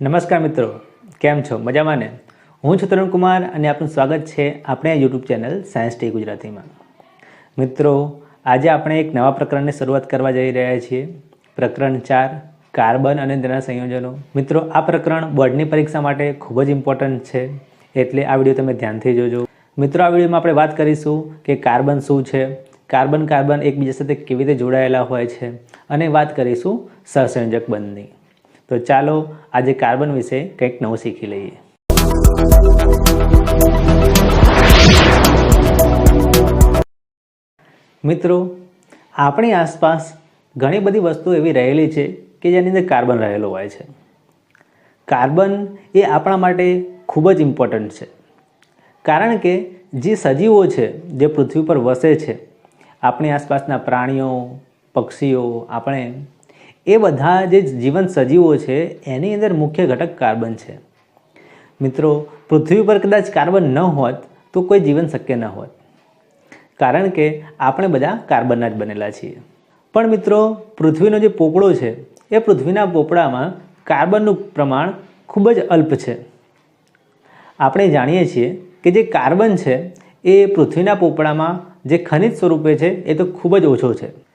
નમસ્કાર મિત્રો, કેમ છો? મજામાં ને? હું છું તરુણ કુમાર અને આપનું સ્વાગત છે આપણે યુટ્યુબ ચેનલ સાયન્સ ટી ગુજરાતીમાં. મિત્રો, આજે આપણે એક નવા પ્રકરણની શરૂઆત કરવા જઈ રહ્યા છીએ. પ્રકરણ ચાર, કાર્બન અને તેના સંયોજનો. મિત્રો, આ પ્રકરણ બોર્ડની પરીક્ષા માટે ખૂબ જ ઇમ્પોર્ટન્ટ છે, એટલે આ વીડિયો તમે ધ્યાનથી જોજો. મિત્રો, આ વિડીયોમાં આપણે વાત કરીશું કે કાર્બન શું છે? કાર્બન કાર્બન એકબીજા સાથે કેવી રીતે જોડાયેલા હોય છે? અને વાત કરીશું સહસંયોજક બંધની. તો ચાલો આજે કાર્બન વિશે કંઈક નવું શીખી લઈએ. મિત્રો, આપણી આસપાસ ઘણી બધી વસ્તુઓ એવી રહેલી છે કે જેની અંદર કાર્બન રહેલો હોય છે. કાર્બન એ આપણા માટે ખૂબ જ ઇમ્પોર્ટન્ટ છે. કારણ કે જે સજીવો છે, જે પૃથ્વી પર વસે છે, આપણી આસપાસના પ્રાણીઓ, પક્ષીઓ, આપણે એ બધા જે જીવંત સજીવો છે, એની અંદર મુખ્ય ઘટક કાર્બન છે. મિત્રો, પૃથ્વી પર કદાચ કાર્બન ન હોત, તો કોઈ જીવન શક્ય ન હોત. કારણ કે આપણે બધા કાર્બનના જ બનેલા છીએ. પણ મિત્રો, પૃથ્વીનો જે પોપડો છે, એ પૃથ્વીના પોપડામાં કાર્બનનું પ્રમાણ ખૂબ જ અલ્પ છે. આપણે જાણીએ છીએ કે જે કાર્બન છે, એ પૃથ્વીના પોપડામાં જે ખનિજ સ્વરૂપે છે, એ તો ખૂબ જ ઓછો છે.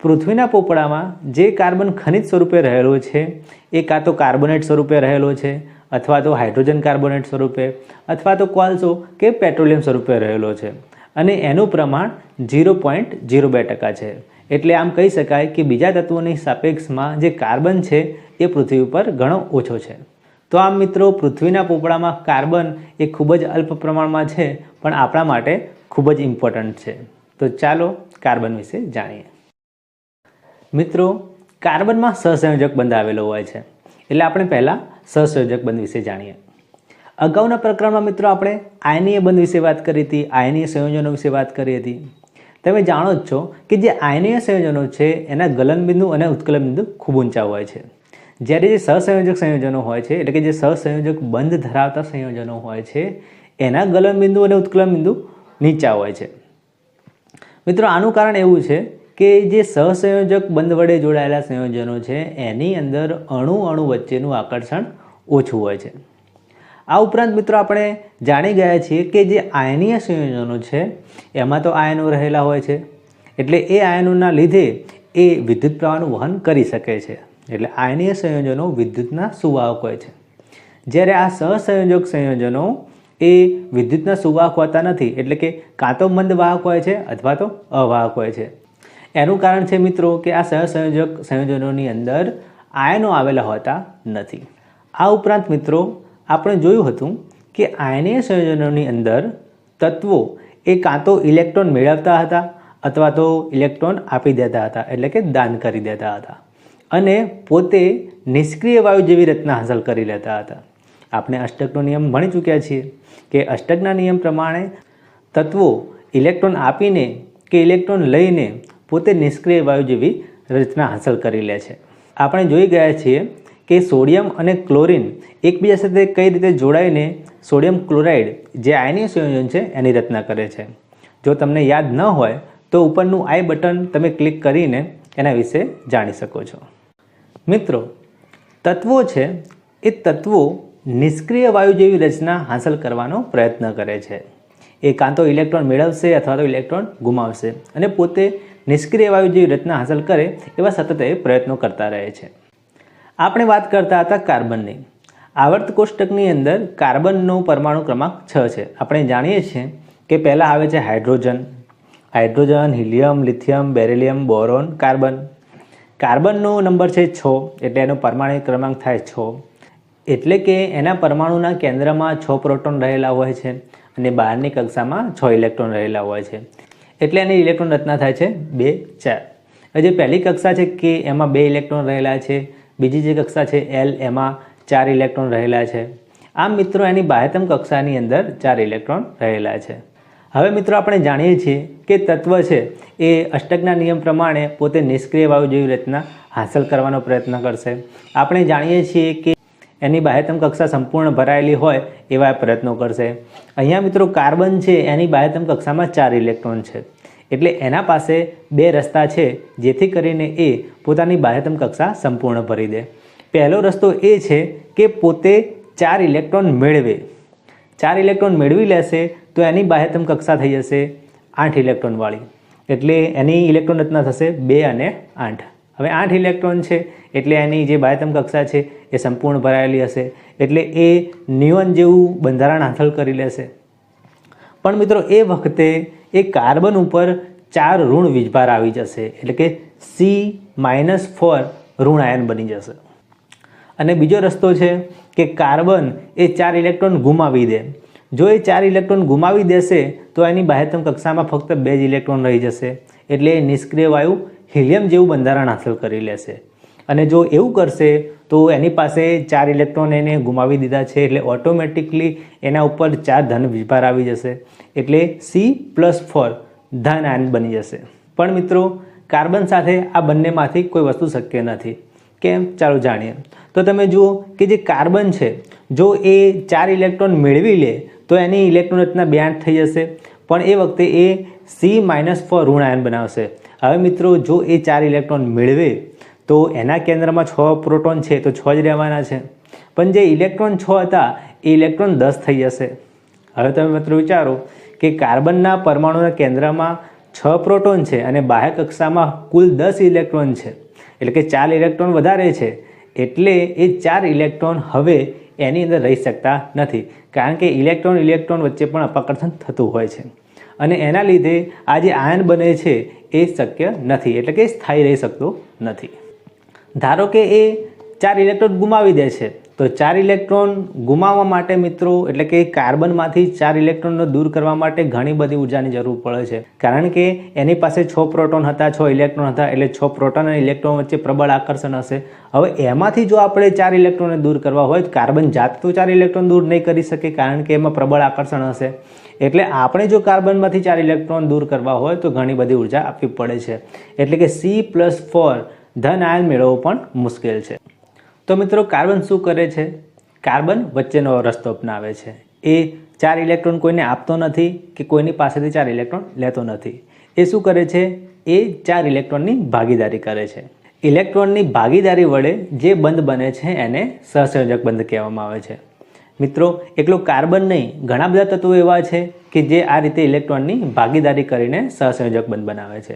પૃથ્વીના પોપડામાં જે કાર્બન ખનિજ સ્વરૂપે રહેલો છે, એ કાં તો કાર્બોનેટ સ્વરૂપે રહેલો છે, અથવા તો હાઇડ્રોજન કાર્બોનેટ સ્વરૂપે, અથવા તો કોલસો કે પેટ્રોલિયમ સ્વરૂપે રહેલો છે. અને એનું પ્રમાણ ઝીરો પોઈન્ટ ઝીરો બે ટકા છે. એટલે આમ કહી શકાય કે બીજા તત્વોની સાપેક્ષમાં જે કાર્બન છે, એ પૃથ્વી ઉપર ઘણો ઓછો છે. તો આમ મિત્રો, પૃથ્વીના પોપડામાં કાર્બન એ ખૂબ જ અલ્પ પ્રમાણમાં છે, પણ આપણા માટે ખૂબ જ ઇમ્પોર્ટન્ટ છે. તો ચાલો કાર્બન વિશે જાણીએ. મિત્રો, કાર્બનમાં સહસંયોજક બંધ આવેલો હોય છે. એટલે આપણે પહેલાં સહસંયોજક બંધ વિશે જાણીએ. અગાઉના પ્રકરણમાં મિત્રો આપણે આયનીય બંધ વિશે વાત કરી હતી, આયનીય સંયોજનો વિશે વાત કરી હતી. તમે જાણો જ છો કે જે આયનીય સંયોજનો છે, એના ગલનબિંદુ અને ઉત્કલનબિંદુ ખૂબ ઊંચા હોય છે. જ્યારે જે સહસંયોજક સંયોજનો હોય છે, એટલે કે જે સહસંયોજક બંધ ધરાવતા સંયોજનો હોય છે, એના ગલનબિંદુ અને ઉત્કલનબિંદુ નીચા હોય છે. મિત્રો, આનું કારણ એવું છે કે જે સહસંયોજક બંધ વડે જોડાયેલા સંયોજનો છે, એની અંદર અણુ અણુ વચ્ચેનું આકર્ષણ ઓછું હોય છે. આ ઉપરાંત મિત્રો આપણે જાણી ગયા છીએ કે જે આયનીય સંયોજનો છે, એમાં તો આયનો રહેલા હોય છે. એટલે એ આયનોના લીધે એ વિદ્યુત પ્રવાહનું વહન કરી શકે છે. એટલે આયનીય સંયોજનો વિદ્યુતના સુવાહક હોય છે. જ્યારે આ સહસંયોજક સંયોજનો એ વિદ્યુતના સુવાહક હોતા નથી, એટલે કે કાં તો મંદ વાહક હોય છે અથવા તો અવાહક હોય છે. એનું કારણ છે મિત્રો કે આ સહસંયોજક સંયોજનોની અંદર આયનો આવેલા હોતા નથી. આ ઉપરાંત મિત્રો, આપણે જોયું હતું કે આયનીય સંયોજનોની અંદર તત્વો એ કાં તો ઇલેક્ટ્રોન મેળવતા હતા અથવા તો ઇલેક્ટ્રોન આપી દેતા હતા, એટલે કે દાન કરી દેતા હતા. અને પોતે નિષ્ક્રિય વાયુ જેવી રચના હાંસલ કરી લેતા હતા. આપણે અષ્ટકનો નિયમ ભણી ચૂક્યા છીએ કે અષ્ટકના નિયમ પ્રમાણે તત્વો ઇલેક્ટ્રોન આપીને કે ઇલેક્ટ્રોન લઈને પોતે નિષ્ક્રિય વાયુ જેવી રચના હાંસલ કરી લે છે. આપણે જોઈ ગયા છીએ કે સોડિયમ અને ક્લોરિન એકબીજા સાથે કઈ રીતે જોડાઈને સોડિયમ ક્લોરાઇડ જે આયનીય સંયોજન છે એની રચના કરે છે. જો તમને યાદ ન હોય, તો ઉપરનું આઈ બટન તમે ક્લિક કરીને એના વિશે જાણી શકો છો. મિત્રો, તત્વો છે એ તત્વો નિષ્ક્રિય વાયુ જેવી રચના હાંસલ કરવાનો પ્રયત્ન કરે છે. એ કાં તો ઇલેક્ટ્રોન મેળવશે અથવા તો ઇલેક્ટ્રોન ગુમાવશે અને પોતે નિષ્ક્રિય વાયુ જેવી રચના હાંસલ કરે એવા સતત એ પ્રયત્નો કરતા રહે છે. આપણે વાત કરતા હતા કાર્બનની. આવર્ત કોષ્ટકની અંદર કાર્બનનો પરમાણુ ક્રમાંક છ છે. આપણે જાણીએ છીએ કે પહેલાં આવે છે hydrogen. Hydrogen, helium, lithium, beryllium, boron, carbon. કાર્બનનો number છે છ, એટલે એનો પરમાણુ ક્રમાંક થાય છ. એટલે કે એના પરમાણુના કેન્દ્રમાં છ પ્રોટોન રહેલા હોય છે અને બહારની કક્ષામાં છ ઇલેક્ટ્રોન રહેલા હોય છે. એટલે એની ઇલેક્ટ્રોન રચના થાય છે બે ચાર. જે પહેલી કક્ષા છે કે એમાં બે ઇલેક્ટ્રોન રહેલા છે, બીજી જે કક્ષા છે એલ એમાં ચાર ઇલેક્ટ્રોન રહેલા છે. આમ મિત્રો, એની બાહ્યતમ કક્ષાની અંદર ચાર ઇલેક્ટ્રોન રહેલા છે. હવે મિત્રો, આપણે જાણીએ છીએ કે તત્વ છે એ અષ્ટકના નિયમ પ્રમાણે પોતે નિષ્ક્રિય વાયુ જેવી રચના હાંસલ કરવાનો પ્રયત્ન કરશે. આપણે જાણીએ છીએ કે એની બાહ્યતમ કક્ષા સંપૂર્ણ ભરાયેલી હોય એવા પ્રયત્નો કરશે. અહીંયા મિત્રો કાર્બન છે, એની બાહ્યતમ કક્ષામાં ચાર ઇલેક્ટ્રોન છે. એટલે એના પાસે બે રસ્તા છે, જેથી કરીને એ પોતાની બાહ્યતમ કક્ષા સંપૂર્ણ ભરી દે. પહેલો રસ્તો એ છે કે પોતે ચાર ઇલેક્ટ્રોન મેળવે. ચાર ઇલેક્ટ્રોન મેળવી લેશે તો એની બાહ્યતમ કક્ષા થઈ જશે આઠ ઇલેક્ટ્રોનવાળી એટલે એની ઇલેક્ટ્રોન રચના થશે બે અને આઠ. હવે આઠ ઇલેક્ટ્રોન છે, એટલે એની જે બાયતમ કક્ષા છે એ સંપૂર્ણ ભરાયેલી હશે. એટલે એ નિયોન જેવું બંધારણ હાંસલ કરી લેશે. પણ મિત્રો, એ વખતે એ કાર્બન ઉપર ચાર ઋણ વીજભાર આવી જશે. એટલે કે સી માઇનસ ફોર ઋણ આયન બની જશે. અને બીજો રસ્તો છે કે કાર્બન એ ચાર ઇલેક્ટ્રોન ગુમાવી દે. જો એ ચાર ઇલેક્ટ્રોન ગુમાવી દેશે, તો એની બાહ્યતમ કક્ષામાં ફક્ત બે જ ઇલેક્ટ્રોન રહી જશે. એટલે એ નિષ્ક્રિય વાયુ હિલિયમ જેવું બંધારણ હાંસલ કરી લેશે. અને જો એવું કરશે, તો એની પાસે ચાર ઇલેક્ટ્રોન એને ગુમાવી દીધા છે એટલે ઓટોમેટિકલી એના ઉપર ચાર ધન વિભાર આવી જશે. એટલે સી પ્લસ ફોર ધન આયન બની જશે. પણ મિત્રો, કાર્બન સાથે આ બંનેમાંથી કોઈ વસ્તુ શક્ય નથી. કેમ? ચાલો જાણીએ. તો તમે જુઓ કે જે કાર્બન છે, જો એ ચાર ઇલેક્ટ્રોન મેળવી લે, તો એની ઇલેક્ટ્રોન રચના બે આઠ થઈ જશે. પણ એ વખતે એ સી માઇનસ ફોર ઋણ આયન બનાવશે. હવે મિત્રો, જો એ ચાર ઇલેક્ટ્રોન મેળવે, તો એના કેન્દ્રમાં છ પ્રોટોન છે, તો છ જ રહેવાના છે. પણ જે ઇલેક્ટ્રોન છ હતા, એ ઇલેક્ટ્રોન દસ થઈ જશે. હવે તમે મિત્રો વિચારો કે કાર્બનના પરમાણુના કેન્દ્રમાં છ પ્રોટોન છે અને બાહ્ય કક્ષામાં કુલ દસ ઇલેક્ટ્રોન છે. એટલે કે ચાર ઇલેક્ટ્રોન વધારે છે, એટલે એ ચાર ઇલેક્ટ્રોન હવે એની અંદર રહી શકતા નથી. કારણ કે ઇલેક્ટ્રોન ઇલેક્ટ્રોન વચ્ચે પણ અપાકર્ષણ થતું હોય છે. અને એના લીધે આ જે આયન બને છે એ શક્ય નથી, એટલે કે સ્થાયી રહી શકતો નથી. ધારો કે એ ચાર ઇલેક્ટ્રોન ગુમાવી દે છે તો ચાર ઇલેક્ટ્રોન ગુમાવવા માટે મિત્રો, એટલે કે કાર્બનમાંથી ચાર ઇલેક્ટ્રોનને દૂર કરવા માટે ઘણી બધી ઉર્જાની જરૂર પડે છે. કારણ કે એની પાસે છ પ્રોટોન હતા, છ ઇલેક્ટ્રોન હતા, એટલે છ પ્રોટોન અને ઇલેક્ટ્રોન વચ્ચે પ્રબળ આકર્ષણ હશે. હવે એમાંથી જો આપણે ચાર ઇલેક્ટ્રોનને દૂર કરવા હોય, તો કાર્બન જાત તો ચાર ઇલેક્ટ્રોન દૂર નહીં કરી શકે, કારણ કે એમાં પ્રબળ આકર્ષણ હશે. એટલે આપણે જો કાર્બનમાંથી ચાર ઇલેક્ટ્રોન દૂર કરવા હોય, તો ઘણી બધી ઊર્જા આપવી પડે છે. એટલે કે સી પ્લસ ફોર ધન આયન મેળવવો પણ મુશ્કેલ છે. તો મિત્રો કાર્બન શું કરે છે? કાર્બન વચ્ચેનો રસ્તો અપનાવે છે. એ ચાર ઇલેક્ટ્રોન કોઈને આપતો નથી કે કોઈની પાસેથી ચાર ઇલેક્ટ્રોન લેતો નથી. એ શું કરે છે? એ ચાર ઇલેક્ટ્રોનની ભાગીદારી કરે છે. ઇલેક્ટ્રોનની ભાગીદારી વડે જે બંધ બને છે એને સહસંયોજક બંધ કહેવામાં આવે છે. મિત્રો, એકલો કાર્બન નહીં, ઘણા બધા તત્વો એવા છે કે જે આ રીતે ઇલેક્ટ્રોનની ભાગીદારી કરીને સહસંયોજક બંધ બનાવે છે.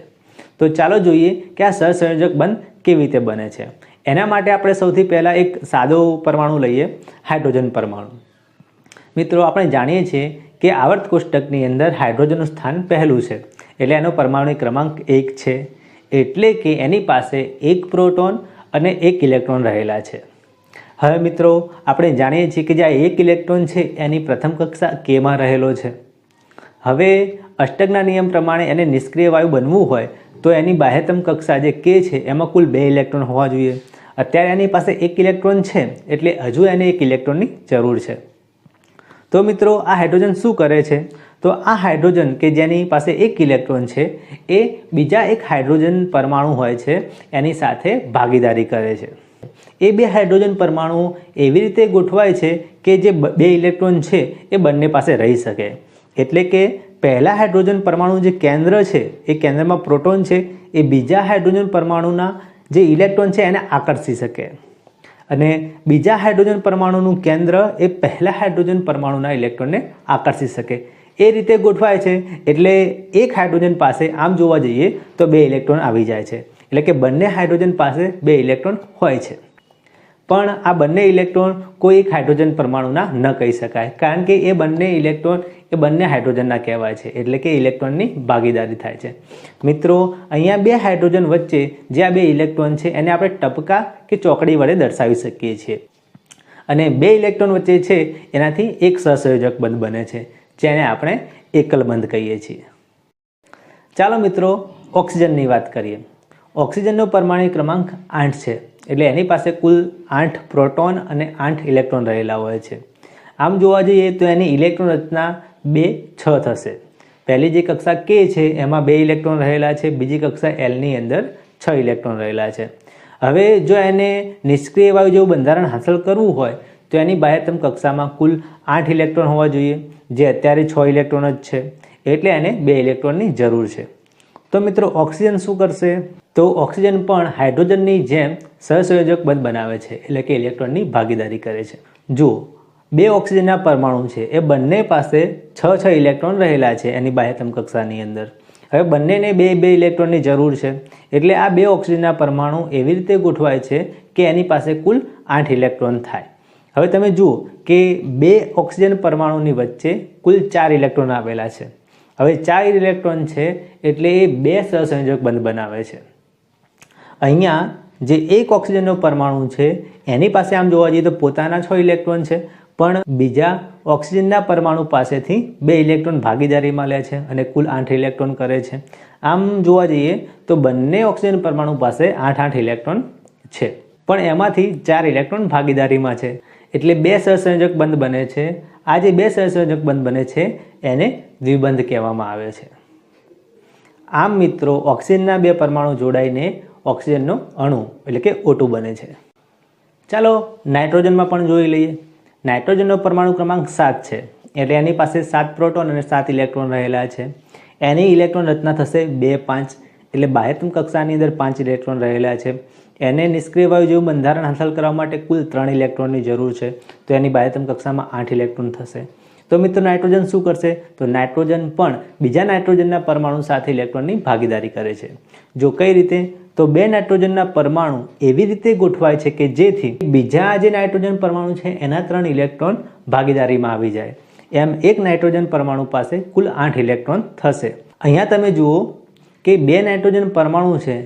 તો ચાલો જોઈએ કે આ સહસંયોજક બંધ કેવી રીતે બને છે. એના માટે આપણે સૌથી પહેલાં એક સાદો પરમાણુ લઈએ, હાઇડ્રોજન પરમાણુ. મિત્રો, આપણે જાણીએ છીએ કે આવર્ત કોષ્ટકની અંદર હાઇડ્રોજનનું સ્થાન પહેલું છે, એટલે એનો પરમાણુ ક્રમાંક એક છે, એટલે કે એની પાસે એક પ્રોટોન અને એક ઇલેક્ટ્રોન રહેલા છે. હવે મિત્રો, આપણે જાણીએ છીએ કે જે આ એક ઇલેક્ટ્રોન છે, એની પ્રથમ કક્ષા કેમાં રહેલો છે. હવે, અષ્ટકના નિયમ પ્રમાણે એને નિષ્ક્રિય વાયુ બનવું હોય, તો એની બાહ્યતમ કક્ષા જે કે છે, એમાં કુલ બે ઇલેક્ટ્રોન હોવા જોઈએ. અત્યારે એની પાસે એક ઇલેક્ટ્રોન છે, એટલે હજુ એને એક ઇલેક્ટ્રોનની જરૂર છે. તો મિત્રો, આ હાઇડ્રોજન શું કરે છે? તો આ હાઇડ્રોજન કે જેની પાસે એક ઇલેક્ટ્રોન છે, એ બીજા એક હાઇડ્રોજન પરમાણુ હોય છે, એની સાથે ભાગીદારી કરે છે. એ બે હાઇડ્રોજન પરમાણુ એવી રીતે ગોઠવાય છે કે જે બે ઇલેક્ટ્રોન છે, એ બંને પાસે રહી શકે. એટલે કે પહેલા હાઇડ્રોજન પરમાણુ જે કેન્દ્ર છે, એ કેન્દ્રમાં પ્રોટોન છે, એ બીજા હાઇડ્રોજન પરમાણુના જે ઇલેક્ટ્રોન છે એને આકર્ષી શકે. અને બીજા હાઇડ્રોજન પરમાણુનું કેન્દ્ર એ પહેલા હાઇડ્રોજન પરમાણુના ઇલેક્ટ્રોનને આકર્ષી શકે. એ રીતે ગોઠવાય છે, એટલે એક હાઇડ્રોજન પાસે આમ જોવા જઈએ તો બે ઇલેક્ટ્રોન આવી જાય છે. એટલે કે બંને હાઇડ્રોજન પાસે બે ઇલેક્ટ્રોન હોય છે. પણ આ બંને ઇલેક્ટ્રોન કોઈ એક હાઇડ્રોજન પરમાણુના ન કહી શકાય. કારણ કે એ બંને ઇલેક્ટ્રોન એ બંને હાઇડ્રોજનના કહેવાય છે. એટલે કે ઇલેક્ટ્રોનની ભાગીદારી થાય છે. મિત્રો, અહીંયા બે હાઇડ્રોજન વચ્ચે જે આ બે ઇલેક્ટ્રોન છે, એને આપણે ટપકા કે ચોકડી વડે દર્શાવી શકીએ છીએ. અને બે ઇલેક્ટ્રોન વચ્ચે છે, એનાથી એક સહસંયોજક બંધ બને છે, જેને આપણે એકલ બંધ કહીએ છીએ. ચાલો મિત્રો, ઓક્સિજનની વાત કરીએ. ઓક્સિજનનો પરમાણુ ક્રમાંક આઠ છે. એટલે એની પાસે કુલ આઠ પ્રોટોન અને આઠ ઇલેક્ટ્રોન રહેલા હોય છે. આમ જોવા જઈએ તો એની ઇલેક્ટ્રોન રચના બે, છ થશે. પહેલી જે કક્ષા કે છે, એમાં બે ઇલેક્ટ્રોન રહેલા છે, બીજી કક્ષા એલની અંદર છ ઇલેક્ટ્રોન રહેલા છે. હવે જો એને નિષ્ક્રિય વાયુ જેવું બંધારણ હાંસલ કરવું હોય, તો એની બાહ્યતમ કક્ષામાં કુલ આઠ ઇલેક્ટ્રોન હોવા જોઈએ, જે અત્યારે છ ઇલેક્ટ્રોન જ છે. એટલે એને બે ઇલેક્ટ્રોનની જરૂર છે. તો મિત્રો, ઓક્સિજન શું કરશે? તો ઓક્સિજન પણ હાઇડ્રોજનની જેમ સહસંયોજક બંધ બનાવે છે, એટલે કે ઇલેક્ટ્રોનની ભાગીદારી કરે છે. જુઓ, બે ઓક્સિજનના પરમાણુ છે, એ બંને પાસે છ છ ઇલેક્ટ્રોન રહેલા છે એની બાહ્યતમ કક્ષાની અંદર. હવે બંનેને બે બે ઇલેક્ટ્રોનની જરૂર છે, એટલે આ બે ઓક્સિજનના પરમાણુ એવી રીતે ગોઠવાય છે કે એની પાસે કુલ આઠ ઇલેક્ટ્રોન થાય. હવે તમે જુઓ કે બે ઓક્સિજન પરમાણુની વચ્ચે કુલ ચાર ઇલેક્ટ્રોન આવેલા છે. હવે ચાર ઇલેક્ટ્રોન છે, એટલે એ બે સહસંયોજક બંધ બનાવે છે. અહીંયા જે એક ઓક્સિજનનો પરમાણુ છે, એની પાસે આમ જોવા જઈએ તો પોતાના છ ઇલેક્ટ્રોન છે, પણ બીજા ઓક્સિજનના પરમાણુ પાસેથી બે ઇલેક્ટ્રોન ભાગીદારીમાં લે છે અને કુલ આઠ ઇલેક્ટ્રોન કરે છે. આમ જોવા જઈએ તો બંને ઓક્સિજન પરમાણુ પાસે આઠ આઠ ઇલેક્ટ્રોન છે. પણ એમાંથી ચાર ઇલેક્ટ્રોન ભાગીદારીમાં છે. એટલે બે સહસંયોજક બંધ બને છે. આ જે બે સહસંયોજક બંધ બને છે, એને દ્વિબંધ કહેવામાં આવે છે. આમ મિત્રો, ઓક્સિજનના બે પરમાણુ જોડાઈને ઓક્સિજનનો અણુ એટલે કે ઓટુ બને છે. ચાલો નાઇટ્રોજનમાં પણ જોઈ લઈએ. નાઇટ્રોજનનો પરમાણુ ક્રમાંક સાત છે. એટલે એની પાસે સાત પ્રોટોન અને સાત ઇલેક્ટ્રોન રહેલા છે. એની ઇલેક્ટ્રોન રચના થશે બે પાંચ. એટલે બાહ્યતમ કક્ષાની અંદર પાંચ ઇલેક્ટ્રોન રહેલા છે. એને નિષ્ક્રિય વાયુ જેવું બંધારણ હાંસલ કરવા માટે કુલ ત્રણ ઇલેક્ટ્રોનની જરૂર છે. તો એની બાહ્યતમ કક્ષામાં આઠ ઇલેક્ટ્રોન થશે. તો મિત્રો નાઇટ્રોજન શું કરશે? તો નાઇટ્રોજન પણ બીજા નાઇટ્રોજનના પરમાણુ સાથે ઇલેક્ટ્રોનની ભાગીદારી કરે છે. જો કઈ રીતે? તો બે નાઇટ્રોજનના પરમાણુ એવી રીતે ગોઠવાય છે કે જેથી બીજા જે નાઇટ્રોજન પરમાણુ છે, એના ત્રણ ઇલેક્ટ્રોન ભાગીદારીમાં આવી જાય. એમ એક નાઇટ્રોજન પરમાણુ પાસે કુલ આઠ ઇલેક્ટ્રોન થશે. અહીંયા તમે જુઓ કે બે નાઇટ્રોજન પરમાણુ છે,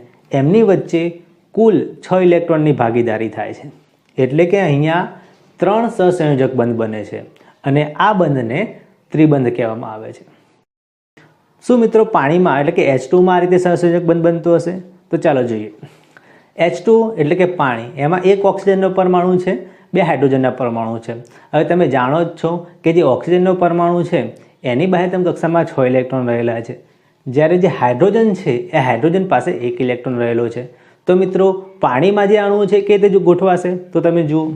એમની વચ્ચે કુલ છ ઇલેક્ટ્રોનની ભાગીદારી થાય છે. એટલે કે અહીંયા ત્રણ સહસંયોજક બંધ બને છે અને આ બંધને ત્રિબંધ કહેવામાં આવે છે. શું મિત્રો, પાણીમાં એટલે કે એચ ટુમાં આ રીતે સહસંયોજક બંધ બનતું હશે? તો ચાલો જોઈએ. એચ ટુ એટલે કે પાણી, એમાં એક ઓક્સિજનનો પરમાણુ છે, બે હાઇડ્રોજનના પરમાણુ છે. હવે તમે જાણો જ છો કે જે ઓક્સિજનનો પરમાણુ છે, એની બાહ્યતમ કક્ષામાં છ ઇલેક્ટ્રોન રહેલા છે. જ્યારે જે હાઇડ્રોજન છે, એ હાઇડ્રોજન પાસે એક ઇલેક્ટ્રોન રહેલો છે. તો મિત્રો, પાણીમાં જે અણુ છે કે તે જો ગોઠવાશે? તો તમે જુઓ.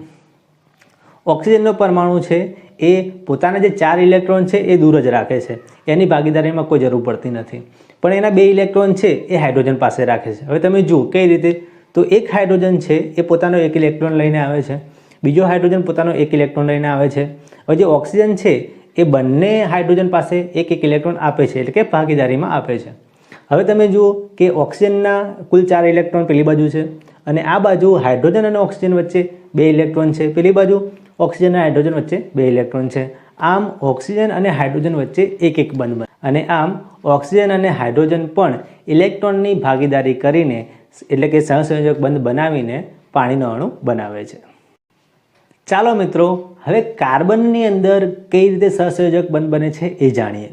ઓક્સિજનનો પરમાણુ છે એ પોતાના જે ચાર ઇલેક્ટ્રોન છે એ દૂર જ રાખે છે. એની ભાગીદારીમાં કોઈ જરૂર પડતી નથી. પણ એના બે ઇલેક્ટ્રોન છે એ હાઇડ્રોજન પાસે રાખે છે. હવે તમે જુઓ કઈ રીતે? તો એક હાઇડ્રોજન છે એ પોતાનો એક ઇલેક્ટ્રોન લઈને આવે છે. બીજો હાઇડ્રોજન પોતાનો એક ઇલેક્ટ્રોન લઈને આવે છે. હવે જે ઓક્સિજન છે એ બંને હાઇડ્રોજન પાસે એક એક ઇલેક્ટ્રોન આપે છે એટલે કે ભાગીદારીમાં આપે છે. હવે તમે જુઓ કે ઓક્સિજનના કુલ ચાર ઇલેક્ટ્રોન પેલી બાજુ છે અને આ બાજુ હાઇડ્રોજન અને ઓક્સિજન વચ્ચે બે ઇલેક્ટ્રોન છે પેલી બાજુ. ઓક્સિજન અને હાઇડ્રોજન વચ્ચે બે ઇલેક્ટ્રોન છે. આમ ઓક્સિજન અને હાઇડ્રોજન વચ્ચે એક એક બંધ અને આમ ઓક્સિજન અને હાઇડ્રોજન પણ ઇલેક્ટ્રોનની ભાગીદારી કરીને એટલે કે સહસંયોજક બંધ બનાવીને પાણીનો અણુ બનાવે છે. ચાલો મિત્રો, હવે કાર્બનની અંદર કઈ રીતે સહસંયોજક બંધ બને છે એ જાણીએ.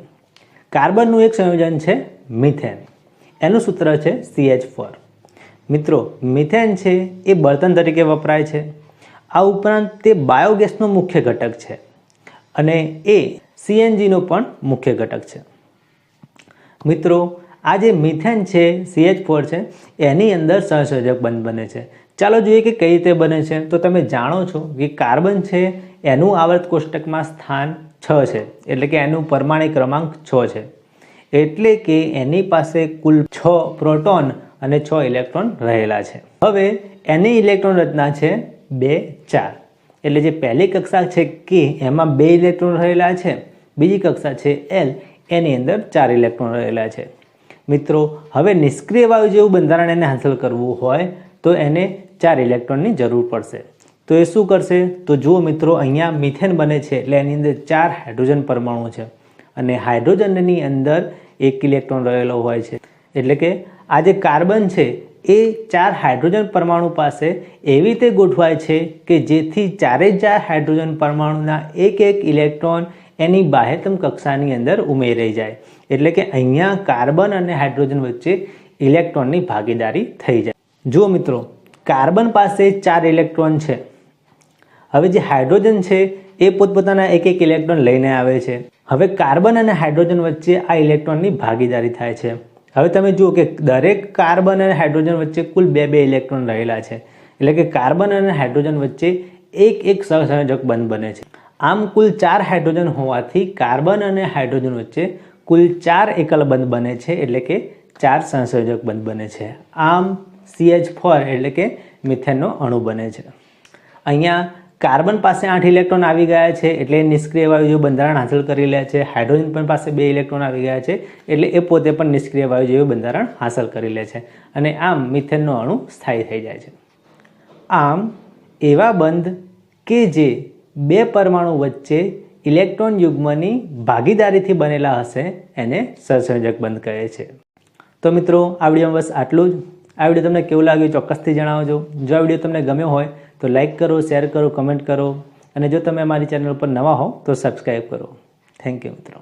કાર્બનનું એક સંયોજન છે મિથેન. એનું સૂત્ર છે સીએચ ફોર મિત્રો, મિથેન છે એ બળતણ તરીકે વપરાય છે. આ ઉપરાંત તે બાયોગેસનો મુખ્ય ઘટક છે અને એ સીએનજીનો પણ મુખ્ય ઘટક છે. મિત્રો, આ જે મિથેન છે, સીએચ ફોર છે, એની અંદર સહસંયોજક બંધ બને છે. ચાલો જોઈએ કે કઈ રીતે બને છે. તો તમે જાણો છો કે કાર્બન છે, એનું આવર્ત કોષ્ટકમાં સ્થાન છ છે, એટલે કે એનું પરમાણિક ક્રમાંક છ છે. એટલે કે એની પાસે કુલ છ પ્રોટોન અને છ ઇલેક્ટ્રોન રહેલા છે. હવે, એની ઇલેક્ટ્રોન રચના છે બે, ચાર. એટલે જે પહેલી કક્ષા છે કે એમાં બે ઇલેક્ટ્રોન રહેલા છે, બીજી કક્ષા છે એલ એની અંદર ચાર ઇલેક્ટ્રોન રહેલા છે. મિત્રો, હવે નિષ્ક્રિય વાયુ જેવું બંધારણ એને હાંસલ કરવું હોય, તો એને ચાર ઇલેક્ટ્રોનની જરૂર પડશે. તો એ શું કરશે? તો જુઓ મિત્રો, અહીંયા મિથેન બને છે, એટલે એની અંદર ચાર હાઇડ્રોજન પરમાણુ છે. અને હાઇડ્રોજનની અંદર એક ઇલેક્ટ્રોન રહેલો હોય છે. એટલે કે આ જે કાર્બન છે એ ચાર હાઇડ્રોજન પરમાણુ પાસે એવી રીતે ગોઠવાય છે કે જેથી ચારે ચાર હાઇડ્રોજન પરમાણુના એક એક ઇલેક્ટ્રોન એની બાહ્યતમ કક્ષાની અંદર ઉમેરાઈ જાય. એટલે કે અહીંયા કાર્બન અને હાઇડ્રોજન વચ્ચે ઇલેક્ટ્રોનની ભાગીદારી થઈ જાય. જુઓ મિત્રો, કાર્બન પાસે ચાર ઇલેક્ટ્રોન છે. હવે જે હાઇડ્રોજન છે, એ પોતપોતાના એક એક ઇલેક્ટ્રોન લઈને આવે છે. હવે કાર્બન અને હાઇડ્રોજન વચ્ચે આ ઇલેક્ટ્રોનની ભાગીદારી થાય છે. હવે તમે જુઓ કે દરેક કાર્બન અને હાઇડ્રોજન વચ્ચે કુલ બે બે ઇલેક્ટ્રોન રહેલા છે. એટલે કે કાર્બન અને હાઇડ્રોજન વચ્ચે એક એક સહસંયોજક બંધ બને છે. આમ કુલ ચાર હાઇડ્રોજન હોવાથી કાર્બન અને હાઇડ્રોજન વચ્ચે કુલ ચાર એકલ બંધ બને છે, એટલે કે ચાર સંસર્જક બંધ બને છે. આમ સીએચ ફોર એટલે કે મિથેનનો અણુ બને છે. અહીંયા કાર્બન પાસે આઠ ઇલેક્ટ્રોન આવી ગયા છે, એટલે નિષ્ક્રિય વાયુ બંધારણ હાંસલ કરી લે છે. હાઇડ્રોજન પણ પાસે બે ઇલેક્ટ્રોન આવી ગયા છે, એટલે એ પોતે પણ નિષ્ક્રિય વાયુ જેવું બંધારણ હાંસલ કરી લે છે. અને આમ મિથેનનો અણુ સ્થાયી થઈ જાય છે. આમ, એવા બંધ કે જે બે પરમાણુ વચ્ચે ઇલેક્ટ્રોન યુગ્મની ભાગીદારીથી બનેલા હશે, એને સહસંયોજક બંધ કહે છે. તો મિત્રો, આ વિડીયોમાં બસ આટલું જ. આ વીડિયો તમને કેવું લાગ્યું ચોક્કસથી જણાવજો. જો આ વીડિયો તમને ગમ્યો હોય તો લાઇક કરો શેર કરો કમેન્ટ કરો. અને જો તમે અમારી ચેનલ પર નવા હો તો સબસ્ક્રાઈબ કરો. થેન્ક યુ મિત્રો.